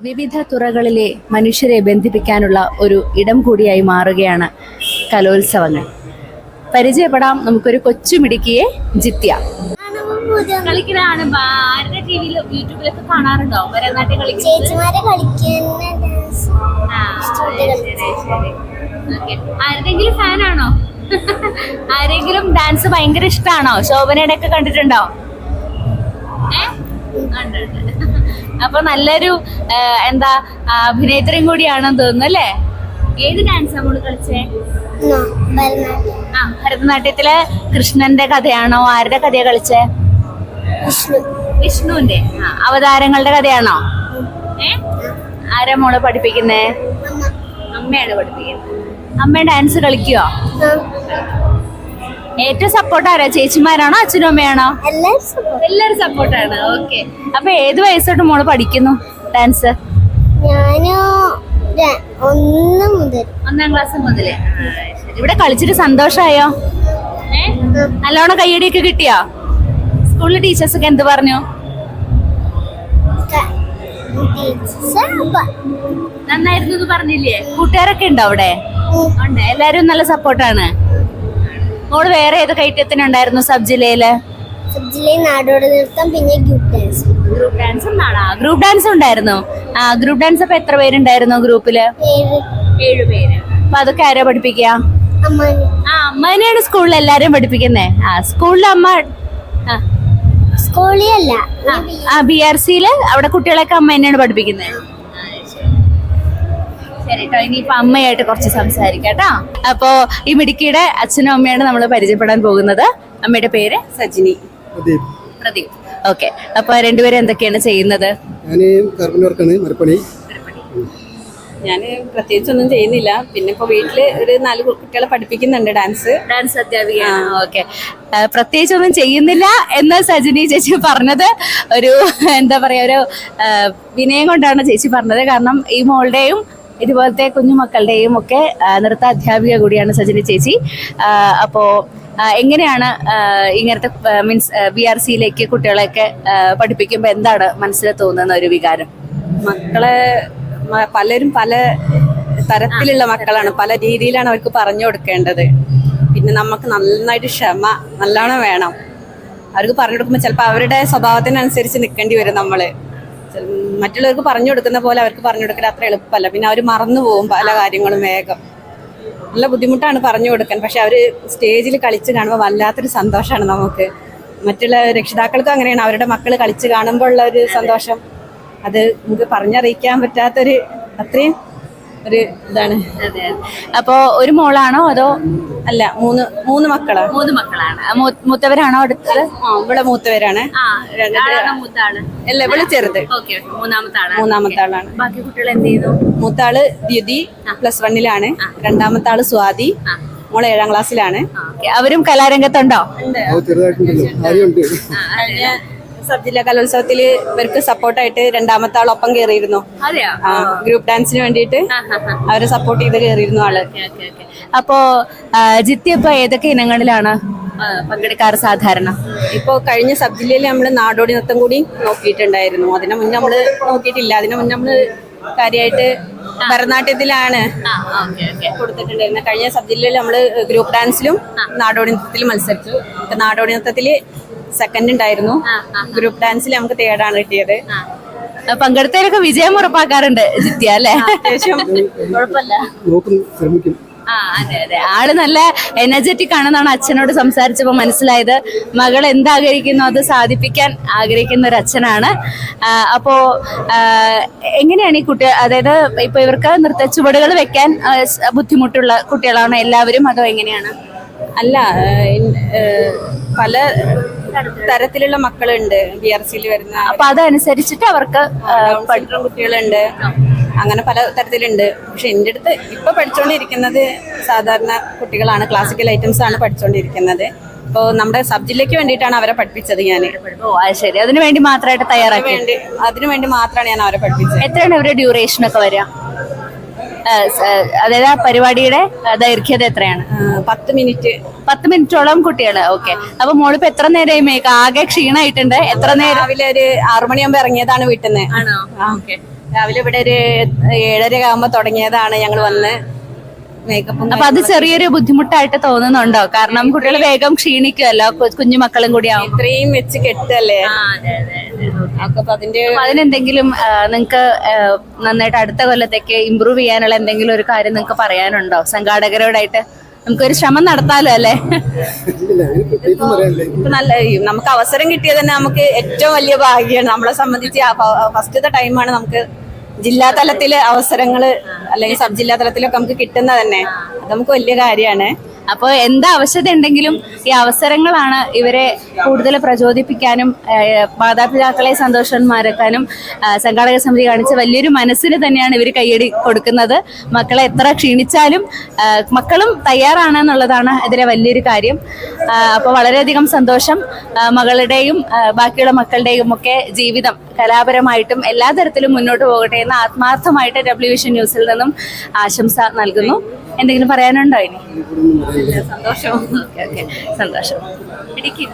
വിവിധ തുറകളിലെ മനുഷ്യരെ ബന്ധിപ്പിക്കാനുള്ള ഒരു ഇടം കൂടിയായി മാറുകയാണ് കലോത്സവങ്ങൾ. പരിചയപ്പെടാം. നമുക്കൊരു കൊച്ചുമിടുക്കിയെ ജിത്യ. കളിക്കലാണ്. ആരുടെ ടിവിയിലും യൂട്യൂബിലൊക്കെ കാണാറുണ്ടോ? ഭരതനാട്യം കളിക്കുന്നത്. ആരുടെങ്കിലും ഫാനാണോ? ആരെങ്കിലും ഡാൻസ് ഭയങ്കര ഇഷ്ടമാണോ ശോഭനയുടെ ഒക്കെ കണ്ടിട്ടുണ്ടോ? ഏ? അപ്പൊ നല്ലൊരു എന്താ അഭിനേത്രിയും കൂടിയാണെന്ന് തോന്നുന്നു അല്ലേ? ഏത് ഡാൻസ് നമ്മൾ കളിച്ചേ? ആ ഭരതനാട്യത്തിലെ കൃഷ്ണന്റെ കഥയാണോ? ആരുടെ കഥയാ കളിച്ചേ? വിഷ്ണു. വിഷ്ണുവിന്റെ? അവതാരങ്ങളുടെ കഥയാണോ? ഏ? ആരാ മോളെ പഠിപ്പിക്കുന്നേ? അമ്മ. അമ്മയാണ് പഠിപ്പിക്കുന്നത്. അമ്മ ഡാൻസ് കളിക്കുവോ? ഏറ്റവും സപ്പോർട്ട് ആരാ ചേച്ചിമാരാണോ അച്ഛനും അമ്മയാണോ? എല്ലാരും സപ്പോർട്ടാണ്. ഓക്കെ. അപ്പൊ ഏത് വയസ്സോട്ട് മോൾ പഠിക്കുന്നു ഡാൻസ്? ഞാൻ ഒന്ന് മുതൽ. ഒന്നാം ക്ലാസ് മുതൽ. ഇവിടെ കളിച്ചിട്ട് സന്തോഷായോ? നല്ലോണം കയ്യടിയൊക്കെ കിട്ടിയോ? സ്കൂളിലെ ടീച്ചേഴ്സ് ഒക്കെ എന്ത് പറഞ്ഞു? നന്നായിരുന്നു പറഞ്ഞില്ലേ? കൂട്ടുകാരൊക്കെ ഉണ്ടോ അവിടെ. ഉണ്ട്. എല്ലാരും നല്ല സപ്പോർട്ടാണ്. മോൾ വേറെ ഏത് കൈറ്റത്തിനുണ്ടായിരുന്നു സബ് ജില്ലയിൽ? സബ് ജില്ലയിൽ നാടോടി നൃത്തം പിന്നെ group dance group dance group dance ഉണ്ടായിരുന്നു. ആ ഗ്രൂപ്പ് ഡാൻസ് അപ്പൊ എത്ര പേരുണ്ടായിരുന്നു ഗ്രൂപ്പിൽ ഏഴ്. പേര്. അപ്പൊ അതൊക്കെ ആരാ പഠിപ്പിക്കുക അമ്മേനെയാണ് ആ അമ്മ സ്കൂളിൽ എല്ലാരും പഠിപ്പിക്കുന്നേ. ആ സ്കൂളിൽ അമ്മ സ്കൂളിൽ അല്ല. ആ ബി ആർ സിയിൽ അവിടെ കുട്ടികളൊക്കെ അമ്മ തന്നെയാണ് പഠിപ്പിക്കുന്നത് ശരി കേട്ടോ ഇപ്പൊ അമ്മയായിട്ട് കുറച്ച് സംസാരിക്കാം കേട്ടോ. അപ്പോ ഈ മിടുക്കിയുടെ അച്ഛനും അമ്മയാണ് നമ്മൾ പരിചയപ്പെടാൻ പോകുന്നത്. അമ്മയുടെ പേര്? സജിനി. പ്രദീപ്. പ്രദീപ്. ഓക്കെ. അപ്പൊ രണ്ടുപേരും എന്തൊക്കെയാണ് ചെയ്യുന്നത്? ഞാൻ പ്രത്യേകിച്ച് ഒന്നും ചെയ്യുന്നില്ല. പിന്നെ ഇപ്പൊ വീട്ടിൽ ഒരു നാല് കുട്ടികളെ പഠിപ്പിക്കുന്നുണ്ട് ഡാൻസ്. ഡാൻസ് അധ്യാപിക ഓക്കെ. പ്രത്യേകിച്ച് ഒന്നും ചെയ്യുന്നില്ല എന്ന് സജിനി ചേച്ചി പറഞ്ഞത്. ഒരു എന്താ പറയാ ഒരു വിനയം കൊണ്ടാണ് ചേച്ചി പറഞ്ഞത്. കാരണം ഈ മോളുടെയും ഇതുപോലത്തെ കുഞ്ഞുമക്കളുടെയും ഒക്കെ നൃത്താധ്യാപിക കൂടിയാണ് സജിനി ചേച്ചി. അപ്പോൾ അപ്പോ എങ്ങനെയാണ് ഇങ്ങനത്തെ മീൻസ് ബി ആർ സിയിലേക്ക് കുട്ടികളെയൊക്കെ പഠിപ്പിക്കുമ്പോൾ എന്താണ് മനസ്സിൽ തോന്നുന്ന ഒരു വികാരം? മക്കളെ പലരും പല തരത്തിലുള്ള മക്കളാണ്. പല രീതിയിലാണ് അവർക്ക് പറഞ്ഞു കൊടുക്കേണ്ടത്. പിന്നെ നമുക്ക് നന്നായിട്ട് ക്ഷമ നല്ലോണം വേണം. അവർക്ക് പറഞ്ഞു കൊടുക്കുമ്പോൾ ചിലപ്പോൾ അവരുടെ സ്വഭാവത്തിനനുസരിച്ച് നിൽക്കേണ്ടി വരും നമ്മൾ മറ്റുള്ളവർക്ക് പറഞ്ഞു കൊടുക്കുന്ന പോലെ അവർക്ക് പറഞ്ഞു കൊടുക്കൽ അത്ര എളുപ്പമല്ല. പിന്നെ അവർ മറന്നു പോകും പല കാര്യങ്ങളും വേഗം. നല്ല ബുദ്ധിമുട്ടാണ് പറഞ്ഞു കൊടുക്കാൻ. പക്ഷെ അവർ സ്റ്റേജിൽ കളിച്ച് കാണുമ്പോൾ വല്ലാത്തൊരു സന്തോഷമാണ് നമുക്ക്. മറ്റുള്ള രക്ഷിതാക്കൾക്കും അങ്ങനെയാണ്. അവരുടെ മക്കൾ കളിച്ച് കാണുമ്പോൾ ഉള്ള ഒരു സന്തോഷം. അത് നമുക്ക് പറഞ്ഞറിയിക്കാൻ പറ്റാത്തൊരു അത്രയും ഒരു ഇതാണ്. അതെ അപ്പോ ഒരു മോളാണോ അതോ അല്ല മൂന്ന് മൂന്ന് മക്കളാ? മൂന്ന് മക്കളാണ്. മൂത്തവരാണോ അടുത്തത്? ആ ഇവിടെ മൂത്തവരാണ്. മൂത്ത അല്ല ഇവിടെ ചെറുത്. ഓക്കെ മൂന്നാമത്തെ ആളാണ് മൂന്നാമത്തെ ബാക്കി കുട്ടികൾ എന്ത് ചെയ്യുന്നു മൂത്താൾ ദ്യുതി പ്ലസ് വണ്ണിലാണ്. രണ്ടാമത്തെ ആൾ സ്വാതി. മോൾ ഏഴാം ക്ലാസ്സിലാണ്. അവരും കലാരംഗത്തുണ്ടോ? സബ് ജില്ലാ കലോത്സവത്തിൽ ഇവർക്ക് സപ്പോർട്ടായിട്ട് രണ്ടാമത്തെ ആൾ ഒപ്പം കയറിയിരുന്നു ഗ്രൂപ്പ് ഡാൻസിന് വേണ്ടിയിട്ട് അവരെ സപ്പോർട്ട് ചെയ്ത് കയറിയിരുന്നു ആൾ. അപ്പോ ജിത്തി ഇപ്പൊ ഏതൊക്കെ ഇനങ്ങളിലാണ് പങ്കെടുക്കാറ് സാധാരണ? ഇപ്പോ കഴിഞ്ഞ സബ് ജില്ലയിൽ നമ്മൾ നാടോടി നൃത്തം കൂടി നോക്കിയിട്ടുണ്ടായിരുന്നു. അതിനു മുന്നേ നമ്മൾ നോക്കിയിട്ടില്ല. അതിനു മുന്നേ നമ്മൾ കാര്യമായിട്ട് ഭരതനാട്യത്തിലാണ് കൊടുത്തിട്ടുണ്ടായിരുന്നത്. കഴിഞ്ഞ സബ് ജില്ലയിൽ നമ്മൾ ഗ്രൂപ്പ് ഡാൻസിലും നാടോടി നൃത്തത്തിലും മത്സരിച്ചു. നാടോടി നൃത്തത്തിൽ സെക്കൻഡ് ഉണ്ടായിരുന്നു. ഗ്രൂപ്പ് ഡാൻസിൽ നമുക്ക് തേർഡാണ് കിട്ടിയത്. പങ്കെടുത്തവരൊക്കെ പങ്കെടുത്തതിലൊക്കെ വിജയം ഉറപ്പാക്കാറുണ്ട് ജിത്യ അല്ലേ? അത്യാവശ്യം. നോക്കും ശ്രമിക്കും. ആ അതെ അതെ. ആൾ നല്ല എനർജറ്റിക് ആണെന്നാണ് അച്ഛനോട് സംസാരിച്ചപ്പോൾ മനസ്സിലായത്. മകൾ എന്താഗ്രഹിക്കുന്നു അത് സാധിപ്പിക്കാൻ ആഗ്രഹിക്കുന്ന ഒരു അച്ഛനാണ്. അപ്പോ എങ്ങനെയാണ് ഈ കുട്ടി അതായത് ഇപ്പൊ ഇവർക്ക് നൃത്ത ചുവടുകൾ വെക്കാൻ ബുദ്ധിമുട്ടുള്ള കുട്ടികളാണോ എല്ലാവരും? അതോ എങ്ങനെയാണ്? അല്ല പല തരത്തിലുള്ള മക്കളുണ്ട്. ബി ആർ സിയിൽ വരുന്ന അപ്പൊ അതനുസരിച്ചിട്ട് അവർക്ക് പഠിക്കുന്ന കുട്ടികളുണ്ട്. അങ്ങനെ പല തരത്തിലുണ്ട്. പക്ഷെ എന്റെ അടുത്ത് ഇപ്പൊ പഠിച്ചുകൊണ്ടിരിക്കുന്നത് സാധാരണ കുട്ടികളാണ്. ക്ലാസിക്കൽ ഐറ്റംസ് ആണ് പഠിച്ചുകൊണ്ടിരിക്കുന്നത് അപ്പോൾ നമ്മുടെ സബ് ജില്ലയ്ക്ക് വേണ്ടിയിട്ടാണ് അവരെ പഠിപ്പിച്ചത് ഞാൻ ശരി. അതിനു വേണ്ടി മാത്രമായിട്ട് തയ്യാറാക്കി. അതിനുവേണ്ടി അതിനു വേണ്ടി മാത്രമാണ് ഞാൻ അവരെ പഠിപ്പിച്ചത്. എത്രയാണ് അവരുടെ ഡ്യൂറേഷൻ ഒക്കെ വരിക? അതായത് ആ പരിപാടിയുടെ ദൈർഘ്യത എത്രയാണ്? പത്ത് മിനിറ്റ്. പത്ത് മിനിറ്റോളം കുട്ടികൾ ഓക്കെ. അപ്പൊ മോളിപ്പോ എത്ര നേരമായി മേക്ക് ആകെ ക്ഷീണായിട്ടുണ്ട്. എത്ര നേരം? രാവിലെ ഒരു ആറു മണിയാകുമ്പോ ഇറങ്ങിയതാണ് വീട്ടിൽ നിന്ന് ആണോ രാവിലെ ഇവിടെ ഒരു ഏഴര ആകുമ്പോ തുടങ്ങിയതാണ് ഞങ്ങൾ വന്ന് മേക്കപ്പ് അപ്പൊ അത് ചെറിയൊരു ബുദ്ധിമുട്ടായിട്ട് തോന്നുന്നുണ്ടോ? കാരണം കുട്ടികൾ വേഗം ക്ഷീണിക്കുമല്ലോ കുഞ്ഞുമക്കളും കുഞ്ഞു മക്കളും കൂടി ആവും. ഇത്രയും വെച്ച് കെട്ടല്ലേ അപ്പൊ അതിന്റെ അപ്പൊ അതിനെന്തെങ്കിലും നിങ്ങൾക്ക് നന്നായിട്ട് അടുത്ത കൊല്ലത്തേക്ക് ഇമ്പ്രൂവ് ചെയ്യാനുള്ള എന്തെങ്കിലും ഒരു കാര്യം നിങ്ങൾക്ക് പറയാനുണ്ടോ? സംഘാടകരോടായിട്ട്? നമുക്കൊരു ശ്രമം നടത്താലോ അല്ലേ? നല്ല നമുക്ക് അവസരം കിട്ടിയത് തന്നെ നമുക്ക് ഏറ്റവും വലിയ ഭാഗ്യമാണ് നമ്മളെ സംബന്ധിച്ച് ഫസ്റ്റത്തെ ടൈമാണ് നമുക്ക് ജില്ലാ തലത്തിലെ അവസരങ്ങൾ അല്ലെങ്കിൽ സബ് ജില്ലാ തലത്തിലൊക്കെ നമുക്ക് കിട്ടുന്ന തന്നെ. അത് നമുക്ക് വലിയ കാര്യമാണ്. അപ്പോൾ എന്ത് ആവശ്യത ഉണ്ടെങ്കിലും ഈ അവസരങ്ങളാണ് ഇവരെ കൂടുതൽ പ്രചോദിപ്പിക്കാനും മാതാപിതാക്കളെ സന്തോഷന്മാരാക്കാനും സംഘാടക സമിതി കാണിച്ച വലിയൊരു മനസ്സിന് തന്നെയാണ് ഇവർ കൈയടി കൊടുക്കുന്നത്. മക്കളെ എത്ര ക്ഷീണിച്ചാലും മക്കളും തയ്യാറാണ് എന്നുള്ളതാണ് ഇതിലെ വലിയൊരു കാര്യം. അപ്പോൾ വളരെയധികം സന്തോഷം മകളുടെയും ബാക്കിയുള്ള മക്കളുടെയും ഒക്കെ ജീവിതം കലാപരമായിട്ടും എല്ലാ തരത്തിലും മുന്നോട്ട് പോകട്ടെ എന്ന് ആത്മാർത്ഥമായിട്ട് ഡബ്ല്യു വിഷൻ ന്യൂസിൽ നിന്നും ആശംസ നൽകുന്നു. എന്തെങ്കിലും പറയാനുണ്ടോ ഇനി? സന്തോഷം. Okay okay. സന്തോഷം. ഇടുക്കി.